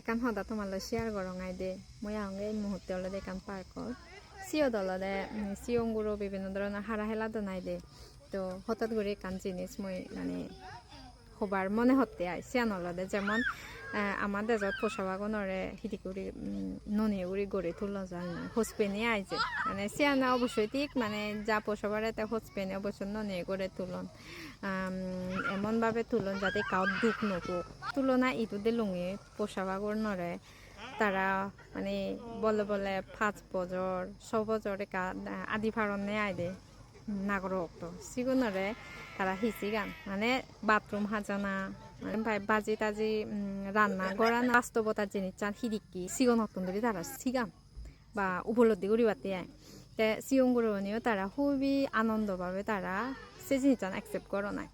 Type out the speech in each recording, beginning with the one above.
একান সদা তোমালৈ শ্বেয়াৰ কৰঙাই দে। মই আহোঁগে এই মুহূৰ্তে অলপ একান পাৰ্কত চিঅ'ত অলদে চিঅংগুৰো বিভিন্ন ধৰণৰ হাৰা হেলা দনাই দে। তো হঠাৎ করে একান জিনিস মই মানে হবার মনে হতে আয় সিয়ান অলদে যেমন আমার দেজত পোষা বাগনরে হিদি করে ননিয়ে করে গড়ে তুলো যায় না হোসপেনে আইছে মানে সিয়ানা অবশ্যই ঠিক মানে যা পোষাবার তে হোসপেনে অবশ্য ননিয়ে করে তুলন। এমনভাবে তুলন যাতে কাউ দুঃখ নকুক। তুলনা ইটুদে লুঙে পোষা বাগর নরে তারা মানে বলে বলে পাঁচ বছর, ছ একা আদি ফারণে আই দে নাগরক তো সিগুনরে তারা হিসি গান। মানে বাথরুম হাজানা মানে বাজি তাজি রান্না করা বাস্তবতার জিনিস চান হিদিকি সিগন হতন ধরে তারা সিগান বা উপলব্ধি করি বাতে আয়। তে সিয়ংগুরনিও তারা খুবই আনন্দভাবে তারা সে জিনিসটা অ্যাকসেপ্ট করো নাই।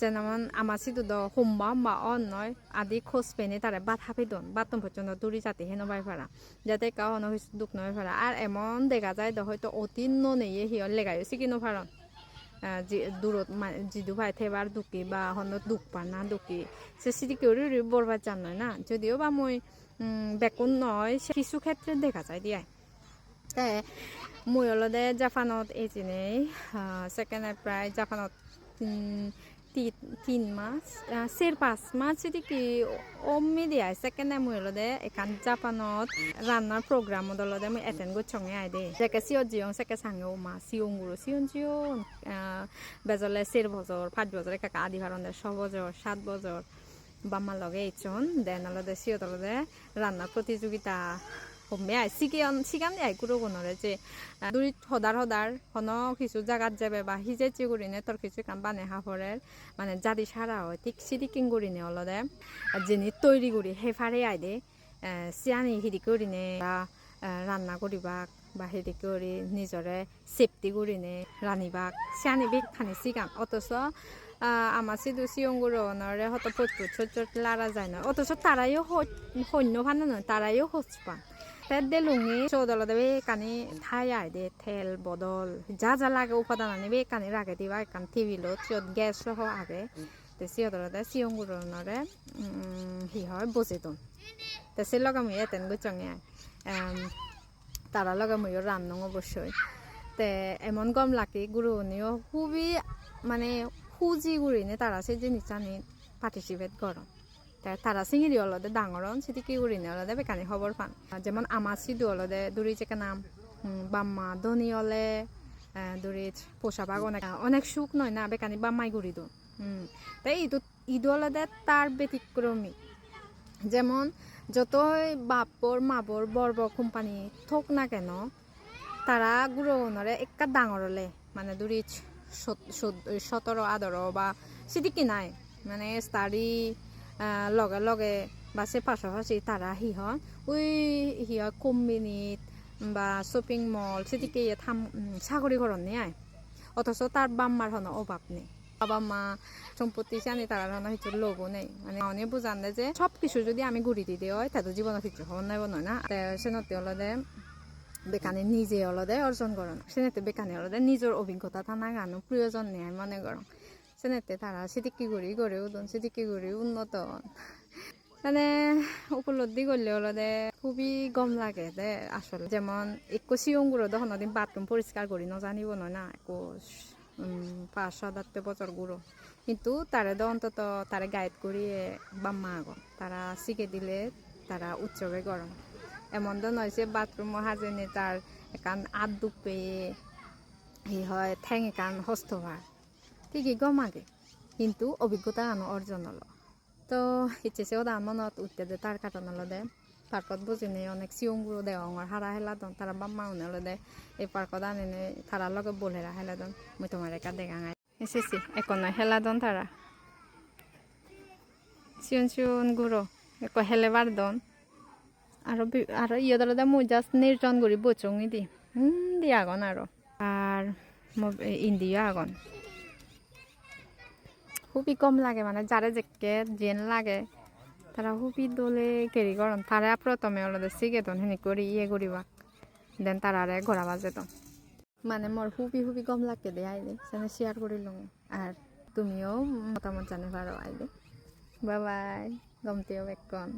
যেমন আমার সিধু দ হোম্বা বা অন নয় আদি খোঁজ পেনে তারা বাত হাফি দন বাতন পর্যন্ত দূরি যাতে হেন বাই ফারা যাতে কাউ হন হইছে দুঃখ নয় ফারা আর এমন দেখা যায় দ হয়তো অতি ননেয়ে হিয়র লেগাইও সিকিনো ফারন আহ, যি দূৰত মা- যিটো ভাই থেবাৰ দুখী বা হনত দুখ পা না দুখী সে সিটি কেউ বরবাদ জান নয় না। যদিও বা মই বেকুন নয় কিছু ক্ষেত্রে দেখা যায় দিয়াই। তে মই অলদে জাপানত এইজিনেই ছেকেণ্ড প্ৰায় জাপানত তিন- মাস চার পাঁচ মাস যদি কি অম্মি দিয়াই ছেকেণ্ড মই অলদে এখান জাপানত রান্নার প্রোগ্রামত অলদে মই এটেন্ড করছঙে আই দে যেকে সিও জিয়ং সেকে সাঙে ও মা সিয়ং গুরু সিয়ন জিয়ন বেজলে চার বছর পাঁচ বছর একা আদি ভারণে ছ বছর সাত বছর বাম্মার লগে এইচন, দেন অলদে সিয়ত অলদে রান্নার প্রতিযোগিতা হমে আই। সিকিয়ন সিকান আই কুরো কোনরে যে দুই সদার সদার হন কিছু জাগাত যাবে বা সিজে চিগুরিনে তোর কিছু কাম বানে হাফরের মানে জাদি সারা হয়, ঠিক সিডিকিং করিনে অলদে। যিনি তৈরি করি হেফারে আই দে চিয়ানি হিদি করিনে বা রান্না করিবাক বা হেৰি কৰি নিজৰে চেফটি কৰিনে ৰান্ধিবাক। চিয়ানি বেগ খানি চিগান অথচ আমাৰ চিদু চিয়ংগুৰণৰে হত পটপুট চট লাৰা যায় ন। অথচ তাৰাইও সৈন্য ফান নহয় তাৰাইও খোজ দে লুঙি চৌদলতে বে কানি ঠাই আই দে তেল বদল, যা যা লাগে উপাদান আনি বে কানি ৰাখে দিবা, একান টিভিলত চিয়ত গেছ সহ আগে। তে চিয়দলতে চিয়ংগুৰণৰে সি হয় বজেতন তে সে লগা মুই এতেন গুচঙে তারা লগে মইও রান্নং অবশ্যই তে এমন গম লাগে গুরুনিও খুবই মানে খুঁজি গুড়িনে তারা সে জিনিস জানি পার্টিসিপেট তে তারা চিঙিরি অলদে ডাঙরন সেটি কি গুড়িনে অলদে বেকানি খবর পান। যেমন আমার সিদু অলদে দূরি চেকে নাম বাম্মা, ধনী হলে দূরি পোষা বাগ অনেক অনেক সুখ নয় না বেকানি বাম্মাই গুড়ি দো। তাই ইদু ইদু অলদে তার ব্যতিক্রমী যেমন যতই মাবর বড় বড় কোম্পানি থোক না কেন তারা গুরুনরে একটা ডাঙরলে মানে দূরি সতেরো আদর বা সিদিকি নাই। মানে স্টাডি লগে লগে বা সে পাশাপাশি তারা হন ওই হিয়া কোম্পানিত বা শপিং মল সেদিকে থাম চাকরি করেন আয় অথচ তার বাম্মার হন অভাব নেই বাবা মা সম্পত্তি জানি তারা রান্না কিছু লোভও নেই মানে অনেক বুঝান দেয় যে সব কিছু যদি আমি ঘুরি দিতে হয় তাদের জীবনের কিছু হওয়ার নাই নয় না সেনতে অলদে বেকানি নিজে অলদে অর্জন করন সেনেতে বেকানি অলদে নিজের অভিজ্ঞতা থানা গানো প্রয়োজন নেই মনে করো সেনেতে তারা সিদিকি ঘুরি গড়ে উদন, সিদিকি ঘুরি উন্নত। মানে উপলব্ধি করলে অলদে খুবই গম লাগে দে আসলে যেমন একো চিয়ংগুলো তখন দিন বাথরুম পরিষ্কার করি নজানিব নয় না একো পাঁচ, সাত, আট বছর গুঁড়ো। কিন্তু তারে তো অন্তত তারে গাইড করিয়ে বাম্মা আগো তারা শিখে দিলে তারা উৎসবে গরম। এমন তো নয় যে বাথরুম হাজেনে তার একান আদ পেয়ে ই হয় ঠেং একান হস্ত হয় ঠিকই গম আগে কিন্তু অভিজ্ঞতা আনো অর্জন হলো তো ইচ্ছে সেও দাম মনত উঠতে দে তার কাটান হলো দে পার্কত বুঝিনি অনেক চিয়ংগুলো দে অঙর হারা হেলা দন তারা বাম্মা উনে হলো দে এই পার্কত আনিনে তারা লগে বলেরা হেলা দন মই তোমার একা দেখাঙাই এসেছি এখন হেলা দন তারা চিয়ন চিয়ন গুঁড়ো এক হেলেবার দন আৰু বি- আৰু ইহঁতলতে মই জাষ্ট নিৰ্জন কৰি বচঙি দি দি আগন আৰু আর ইন্দিও আগন খুবই কম লাগে মানে যারে যেকে জেন লাগে। তারা খুবই দোলে কেরি করন তারা প্রথমে ওরা শিখে তো হেনি করে ইয়ে করিবা দেন তারা আরে ঘোরা বাজেতন। মানে মোর খুবই খুবই কম লাগে দে আইলে সেখানে শেয়ার করিলুম আর তুমিও মতামত জানে পারো আইলে। Bye bye গমতেও beacon